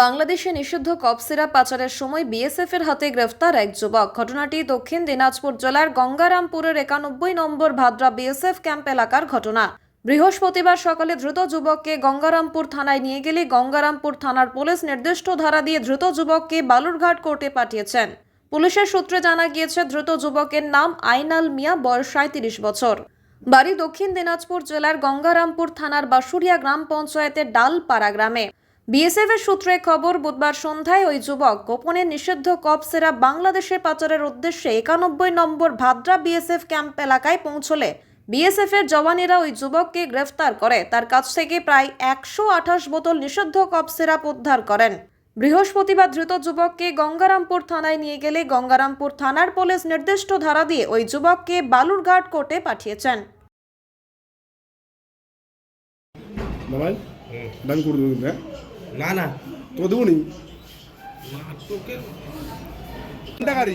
বাংলাদেশে নিষিদ্ধ cough syrup পাচারের সময় বিএসএফ এর হাতে গ্রেফতার এক যুবক। ঘটনাটি দক্ষিণ দিনাজপুর জেলার গঙ্গারামপুরের একানব্বই নম্বর ভাদ্রা বিএসএফ ক্যাম্প এলাকার ঘটনা। বৃহস্পতিবার সকালে দ্রুত যুবককে গঙ্গারামপুর থানায় নিয়ে গেলে গঙ্গারামপুর থানার পুলিশ নির্দিষ্ট ধারা দিয়ে দ্রুত যুবককে বালুরঘাট কোর্টে পাঠিয়েছেন। পুলিশের সূত্রে জানা গিয়েছে দ্রুত যুবকের নাম আইনাল মিয়া, বয়স সাঁত্রিশ বছর। বাড়ি দক্ষিণ দিনাজপুর জেলার গঙ্গারামপুর থানার বাসুরিয়া গ্রাম পঞ্চায়েতের ডালপাড়া গ্রামে। বিএসএফ এর সূত্রে খবর বুধবার সন্ধ্যায় ওই যুবক গোপনে নিষিদ্ধ কপ সিরাপ বাংলাদেশে পাচারের উদ্দেশ্যে একানব্বই নম্বর ভাদ্রা বিএসএফ ক্যাম্প এলাকায় পৌঁছলে বিএসএফ এর জওয়ানেরা ওই যুবককে গ্রেফতার করে। তার কাছ থেকে প্রায় একশো আঠাশ বোতল নিষিদ্ধ কপ সিরাপ উদ্ধার করেন। বৃহস্পতিবার ধৃত যুবককে গঙ্গারামপুর থানায় নিয়ে গেলে গঙ্গারামপুর থানার পুলিশ নির্দিষ্ট ধারা দিয়ে ওই যুবককে বালুরঘাট কোর্টে পাঠিয়েছেন। করে না না। তো দেবো নি না, তোকে কোনটা গাড়ি?